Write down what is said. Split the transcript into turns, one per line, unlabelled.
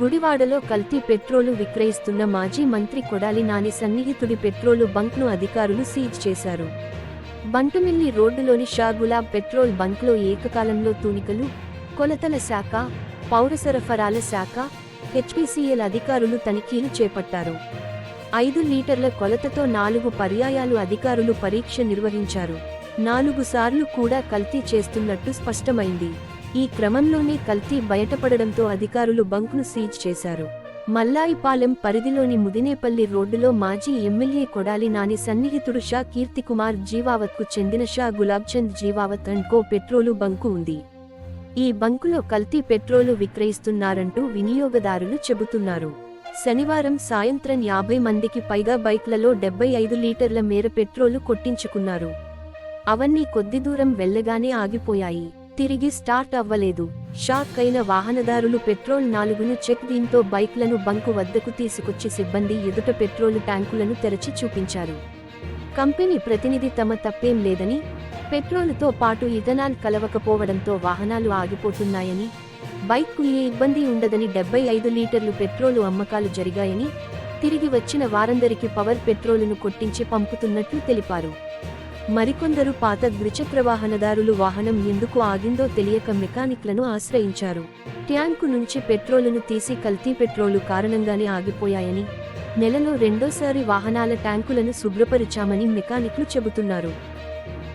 గుడివాడలో కల్తీ పెట్రోలు విక్రయిస్తున్న మాజీ మంత్రి కొడాలి నాని సన్నిహితుడి పెట్రోలు బంక్ను అధికారులు సీజ్ చేశారు. బంటుమిల్లి రోడ్డులోని షాగులాబ్ పెట్రోల్ బంక్లో ఏకకాలంలో తూనికలు కొలతల శాఖ పౌర సరఫరాల శాఖ హెచ్పిసిఎల్ అధికారులు తనిఖీలు చేపట్టారు. ఐదు లీటర్ల కొలతతో నాలుగు పర్యాయాలు అధికారులు పరీక్ష నిర్వహించారు. నాలుగు సార్లు కూడా కల్తీ చేస్తున్నట్టు స్పష్టమైంది. ఈ క్రమంలోనే కల్తీ బయటపడడంతో అధికారులు బంక్ను సీజ్ చేశారు. మల్లాయిపాలెం పరిధిలోని ముదినేపల్లి రోడ్డులో మాజీ ఎమ్మెల్యే కొడాలి నాని సన్నిహితుడు షా కీర్తికుమార్ జీవావత్కు చెందిన Shah Gulabchand Jeevavat and co petrol bunk ఉంది. ఈ బంకులో కల్తీ పెట్రోలు విక్రయిస్తున్నారంటూ వినియోగదారులు చెబుతున్నారు. శనివారం సాయంత్రం యాభై మందికి పైగా బైక్లలో డెబ్బై ఐదు లీటర్ల మేర పెట్రోలు కొట్టించుకున్నారు. అవన్నీ కొద్ది దూరం వెళ్ళగానే ఆగిపోయాయి. తిరిగి స్టార్ట్ అవ్వలేదు. షాక్ అయిన వాహనదారులు పెట్రోల్ నాలుగును చెక్ దీంతో బైక్లను బంకు వద్దకు తీసుకొచ్చి సిబ్బంది ఎదుట పెట్రోలు ట్యాంకులను తెరచి చూపించారు. కంపెనీ ప్రతినిధి తమ తప్పేం లేదని పెట్రోలుతో పాటు ఇథనాల్ కలవకపోవడంతో వాహనాలు ఆగిపోతున్నాయని బైక్కు ఏ ఇబ్బంది ఉండదని డెబ్బై ఐదు లీటర్లు పెట్రోలు అమ్మకాలు జరిగాయని తిరిగి వచ్చిన వారందరికీ పవర్ పెట్రోలును కొట్టించి పంపుతున్నట్లు తెలిపారు. మరికొందరు పాత ద్విచక్ర వాహనదారులు వాహనం ఎందుకు ఆగిందో తెలియక మెకానిక్లను ఆశ్రయించారు. ట్యాంకు నుంచి పెట్రోలును తీసి కల్తీ పెట్రోలు కారణంగానే ఆగిపోయాయని నెలలో రెండోసారి వాహనాల ట్యాంకులను శుభ్రపరిచామని మెకానిక్లు చెబుతున్నారు.